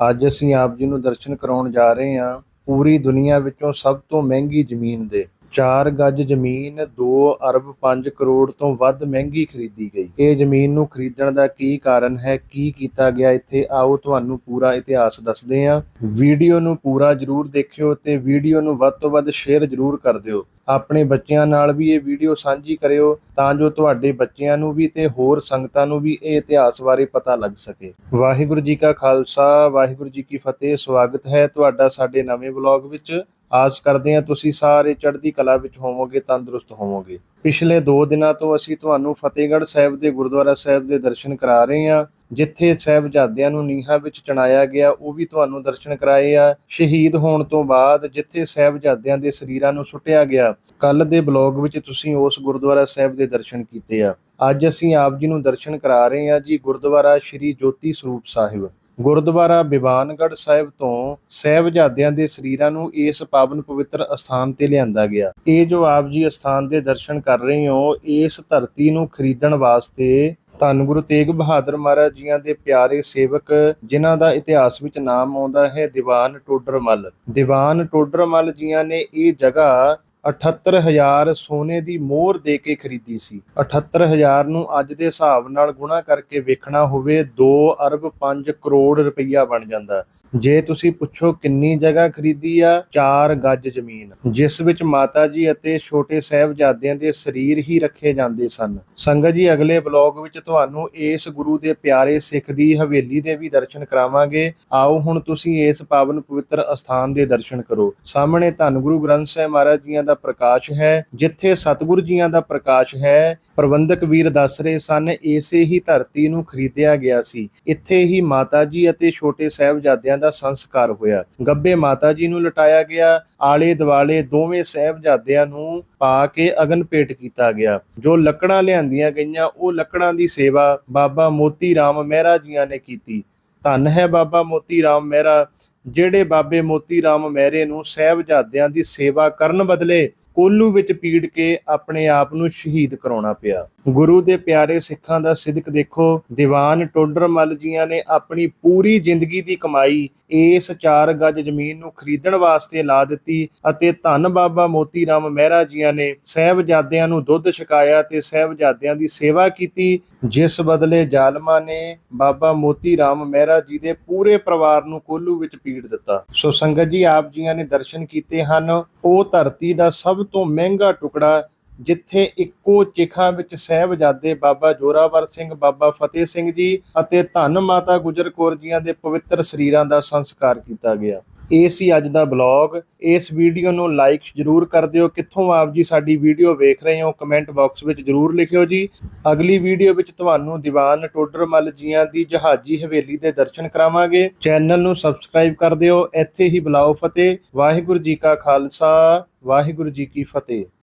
ਅੱਜ ਅਸੀਂ ਆਪ ਜੀ ਨੂੰ ਦਰਸ਼ਨ ਕਰਾਉਣ ਜਾ ਰਹੇ ਹਾਂ ਪੂਰੀ ਦੁਨੀਆ ਵਿੱਚੋਂ ਸਭ ਤੋਂ ਮਹਿੰਗੀ ਜ਼ਮੀਨ ਦੇ। 4 ਗੱਜ ਜ਼ਮੀਨ 2 ਅਰਬ 5 ਕਰੋੜ ਤੋਂ ਵੱਧ ਮਹਿੰਗੀ ਖਰੀਦੀ ਗਈ। ਇਹ ਜ਼ਮੀਨ ਨੂੰ ਖਰੀਦਣ ਦਾ ਕੀ ਕਾਰਨ ਹੈ, ਕੀ ਕੀਤਾ ਗਿਆ? ਇੱਥੇ ਆਓ, ਤੁਹਾਨੂੰ ਪੂਰਾ ਇਤਿਹਾਸ ਦੱਸਦੇ ਹਾਂ। ਵੀਡੀਓ ਨੂੰ ਪੂਰਾ ਜਰੂਰ ਦੇਖਿਓ ਤੇ ਵੀਡੀਓ ਨੂੰ ਵੱਧ ਤੋਂ ਵੱਧ ਸ਼ੇਅਰ ਜਰੂਰ ਕਰ ਦਿਓ। ਆਪਣੇ ਬੱਚਿਆਂ ਨਾਲ ਵੀ ਇਹ ਵੀਡੀਓ ਸਾਂਝੀ ਕਰਿਓ, ਤਾਂ ਜੋ ਤੁਹਾਡੇ ਬੱਚਿਆਂ ਨੂੰ ਵੀ ਤੇ ਹੋਰ ਸੰਗਤਾਂ ਨੂੰ ਵੀ ਇਹ ਇਤਿਹਾਸ ਬਾਰੇ ਪਤਾ ਲੱਗ ਸਕੇ। ਵਾਹਿਗੁਰੂ ਜੀ ਕਾ ਖਾਲਸਾ, ਵਾਹਿਗੁਰੂ ਜੀ ਕੀ ਫਤਿਹ। ਸਵਾਗਤ ਹੈ ਤੁਹਾਡਾ ਸਾਡੇ ਨਵੇਂ ਵਲੌਗ ਵਿੱਚ। ਆਸ ਕਰਦੇ ਹਾਂ ਤੁਸੀਂ ਸਾਰੇ ਚੜ੍ਹਦੀ ਕਲਾ ਵਿੱਚ ਹੋਵੋਗੇ, ਤੰਦਰੁਸਤ ਹੋਵੋਗੇ। ਪਿਛਲੇ 2 ਦਿਨਾਂ ਤੋਂ ਅਸੀਂ ਤੁਹਾਨੂੰ ਫਤਿਹਗੜ੍ਹ ਸਾਹਿਬ ਦੇ ਗੁਰਦੁਆਰਾ ਸਾਹਿਬ ਦੇ ਦਰਸ਼ਨ ਕਰਾ ਰਹੇ ਹਾਂ, ਜਿੱਥੇ ਸਾਹਿਬਜ਼ਾਦਿਆਂ ਨੂੰ ਨੀਹਾਂ ਵਿੱਚ ਚਣਾਇਆ ਗਿਆ, ਉਹ ਵੀ ਤੁਹਾਨੂੰ ਦਰਸ਼ਨ ਕਰਾਏ ਆ। ਸ਼ਹੀਦ ਹੋਣ ਤੋਂ ਬਾਅਦ ਜਿੱਥੇ ਸਾਹਿਬਜ਼ਾਦਿਆਂ ਦੇ ਸਰੀਰਾਂ ਨੂੰ ਸੁੱਟਿਆ ਗਿਆ ਕੱਲ ਦੇ ਬਲੌਗ ਵਿੱਚ ਤੁਸੀਂ ਉਸ ਗੁਰਦੁਆਰਾ ਸਾਹਿਬ ਦੇ ਦਰਸ਼ਨ ਕੀਤੇ ਆ। ਅੱਜ ਅਸੀਂ ਆਪ ਜੀ ਨੂੰ ਦਰਸ਼ਨ ਕਰਾ ਰਹੇ ਹਾਂ ਜੀ, ਗੁਰਦੁਆਰਾ ਸ਼੍ਰੀ ਜੋਤੀ ਸਰੂਪ ਸਾਹਿਬ। ਗੁਰਦੁਆਰਾ ਬਿਵਾਨਗੜ੍ਹ ਸਾਹਿਬ ਤੋਂ ਸਹਿਬਜ਼ਾਦਿਆਂ ਦੇ ਸਰੀਰਾਂ ਨੂੰ ਇਸ ਪਾਵਨ ਪਵਿੱਤਰ ਅਸਥਾਨ ਤੇ ਲਿਆਂਦਾ ਗਿਆ। ਇਹ ਜੋ ਆਪ ਜੀ ਅਸਥਾਨ ਦੇ ਦਰਸ਼ਨ ਕਰ ਰਹੇ ਹੋ, ਇਸ ਧਰਤੀ ਨੂੰ ਖਰੀਦਣ ਵਾਸਤੇ ਧੰਨ ਗੁਰੂ ਤੇਗ ਬਹਾਦਰ ਮਹਾਰਾਜ ਜੀਆਂ ਦੇ ਪਿਆਰੇ ਸੇਵਕ, ਜਿਨ੍ਹਾਂ ਦਾ ਇਤਿਹਾਸ ਵਿੱਚ ਨਾਮ ਆਉਂਦਾ ਹੈ, ਦੀਵਾਨ ਟੋਡਰਮਲ। ਦੀਵਾਨ ਟੋਡਰਮਲ ਜੀਆਂ ਨੇ ਇਹ ਜਗ੍ਹਾ 78000 ਸੋਨੇ ਦੀ ਮੋਹਰ ਦੇ ਕੇ ਖਰੀਦੀ ਸੀ। 78000 ਨੂੰ ਅੱਜ ਦੇ ਹਿਸਾਬ ਨਾਲ ਗੁਣਾ ਕਰਕੇ ਵੇਖਣਾ ਹੋਵੇ 2 ਅਰਬ 5 ਕਰੋੜ ਰੁਪਈਆ ਬਣ ਜਾਂਦਾ। ਜੇ ਤੁਸੀਂ ਪੁੱਛੋ ਕਿੰਨੀ ਜਗ੍ਹਾ ਖਰੀਦੀ ਆ 4 ਗੱਜ ਜ਼ਮੀਨ। ਜਿਸ ਵਿੱਚ ਮਾਤਾ ਜੀ ਅਤੇ ਛੋਟੇ ਸਾਹਿਬਜ਼ਾਦਿਆਂ ਦੇ ਸਰੀਰ ਹੀ ਰੱਖੇ ਜਾਂਦੇ ਸਨ। ਸੰਗਤ ਜੀ, ਅਗਲੇ ਬਲੌਗ ਵਿੱਚ ਤੁਹਾਨੂੰ ਇਸ ਗੁਰੂ ਦੇ ਪਿਆਰੇ ਸਿੱਖ ਦੀ ਹਵੇਲੀ ਦੇ ਵੀ ਦਰਸ਼ਨ ਕਰਾਵਾਂਗੇ। ਆਓ ਹੁਣ ਤੁਸੀਂ ਇਸ ਪਾਵਨ ਪਵਿੱਤਰ ਅਸਥਾਨ ਦੇ ਦਰਸ਼ਨ ਕਰੋ। ਸਾਹਮਣੇ ਧੰਨ ਗੁਰੂ ਗ੍ਰੰਥ ਸਾਹਿਬ ਮਹਾਰਾਜ ਜੀਆਂ ਦਾ ਪ੍ਰਕਾਸ਼ ਹੈ, ਜਿੱਥੇ ਸਤਿਗੁਰੂ ਜੀਆਂ ਦਾ ਪ੍ਰਕਾਸ਼ ਹੈ, ਪ੍ਰਬੰਧਕ ਵੀਰ ਦੱਸ ਰਹੇ ਸਨ, ਇਸੇ ਹੀ ਧਰਤੀ ਨੂੰ ਖਰੀਦਿਆ ਗਿਆ ਸੀ। ਇੱਥੇ ਹੀ ਮਾਤਾ ਜੀ ਅਤੇ ਛੋਟੇ ਸਾਹਿਬਜ਼ਾਦਿਆਂ ਦਾ ਸੰਸਕਾਰ ਹੋਇਆ। ਗੱਬੇ ਮਾਤਾ ਜੀ ਨੂੰ ਲਟਾਇਆ ਗਿਆ, ਆਲੇ ਦਿਵਾਲੇ ਦੋਵੇਂ ਸਾਹਿਬਜ਼ਾਦਿਆਂ ਨੂੰ ਪਾ ਕੇ ਅਗਨ ਭੇਟ ਕੀਤਾ ਗਿਆ। ਜੋ ਲੱਕੜਾਂ ਲਿਆਂਦੀਆਂ ਗਈਆਂ, ਉਹ ਲੱਕੜਾਂ ਦੀ ਸੇਵਾ ਬਾਬਾ ਮੋਤੀ ਰਾਮ ਮਹਿਰਾ ਜੀਆਂ ਨੇ ਕੀਤੀ। ਧੰਨ ਹੈ ਬਾਬਾ ਮੋਤੀ ਰਾਮ ਮਹਿਰਾ ਜਿਹੜੇ ਬਾਬੇ ਮੋਤੀ ਰਾਮ ਮਹਿਰੇ ਨੂੰ ਸਾਹਿਬਜ਼ਾਦਿਆਂ ਦੀ ਸੇਵਾ ਕਰਨ ਬਦਲੇ ਕੋਲੂ ਵਿੱਚ ਪੀੜ ਕੇ ਆਪਣੇ ਆਪ ਨੂੰ ਸ਼ਹੀਦ ਕਰਾਉਣਾ ਪਿਆ। ਗੁਰੂ ਦੇ ਪਿਆਰੇ ਸਿੱਖਾਂ ਦਾ ਸਿਦਕ ਦੇਖੋ, ਦੀਵਾਨ ਟੋਡਰਮਲ ਜੀਆਂ ਨੇ ਆਪਣੀ ਪੂਰੀ ਜ਼ਿੰਦਗੀ ਦੀ ਕਮਾਈ ਇਸ 4 ਗੱਜ ਜ਼ਮੀਨ ਨੂੰ ਖਰੀਦਣ ਵਾਸਤੇ ਲਾ ਦਿੱਤੀ ਅਤੇ ਧੰਨ ਬਾਬਾ ਮੋਤੀ ਰਾਮ ਮਹਿਰਾ ਜੀਆਂ ਨੇ ਸਹਿਬਜ਼ਾਦਿਆਂ ਨੂੰ ਦੁੱਧ ਛਕਾਇਆ ਤੇ ਸਹਿਬਜ਼ਾਦਿਆਂ ਦੀ ਸੇਵਾ ਕੀਤੀ, ਜਿਸ ਬਦਲੇ ਜ਼ਾਲਮਾਂ ਨੇ ਬਾਬਾ ਮੋਤੀ ਰਾਮ ਮਹਿਰਾ ਜੀ ਦੇ ਪੂਰੇ ਪਰਿਵਾਰ ਨੂੰ ਕੋਲੂ ਵਿੱਚ ਪੀੜ ਦਿੱਤਾ। ਸੋ ਸੰਗਤ ਜੀ, ਆਪ ਜੀਆਂ ਨੇ ਦਰਸ਼ਨ ਕੀਤੇ ਹਨ। ਉਹ ਧਰਤੀ ਦਾ ਸਭ ਤੋਂ ਮਹਿੰਗਾ ਟੁਕੜਾ ਜਿੱਥੇ ਇੱਕੋ ਚਿਖਾ ਵਿੱਚ ਸਹਿਬਜ਼ਾਦੇ ਬਾਬਾ ਜੋਰਾਵਰ ਸਿੰਘ, ਬਾਬਾ ਫਤਿਹ ਸਿੰਘ ਜੀ ਅਤੇ ਧੰਨ ਮਾਤਾ ਗੁਜਰ ਕੌਰ ਜੀਆਂ ਦੇ ਪਵਿੱਤਰ ਸਰੀਰਾਂ ਦਾ ਸੰਸਕਾਰ ਕੀਤਾ ਗਿਆ। ਇਹ ਸੀ ਅੱਜ ਦਾ ਬਲੌਗ। ਇਸ ਵੀਡੀਓ ਨੂੰ ਲਾਈਕ ਜਰੂਰ ਕਰ ਦਿਓ। ਕਿੱਥੋਂ ਆਪ ਜੀ ਸਾਡੀ ਵੀਡੀਓ ਵੇਖ ਰਹੇ ਹੋ, ਕਮੈਂਟ ਬਾਕਸ ਵਿੱਚ ਜਰੂਰ ਲਿਖਿਓ ਜੀ। ਅਗਲੀ ਵੀਡੀਓ ਵਿੱਚ ਤੁਹਾਨੂੰ ਦੀਵਾਨ ਟੋਡਰਮਲ ਜੀਆਂ ਦੀ ਜਹਾਜੀ ਹਵੇਲੀ ਦੇ ਦਰਸ਼ਨ ਕਰਾਵਾਂਗੇ। ਚੈਨਲ ਨੂੰ ਸਬਸਕ੍ਰਾਈਬ ਕਰ ਦਿਓ। ਇੱਥੇ ਹੀ ਬੁਲਾਓ ਫਤਿਹ। ਵਾਹਿਗੁਰੂ ਜੀ ਕਾ ਖਾਲਸਾ, ਵਾਹਿਗੁਰੂ ਜੀ ਕੀ ਫਤਿਹ।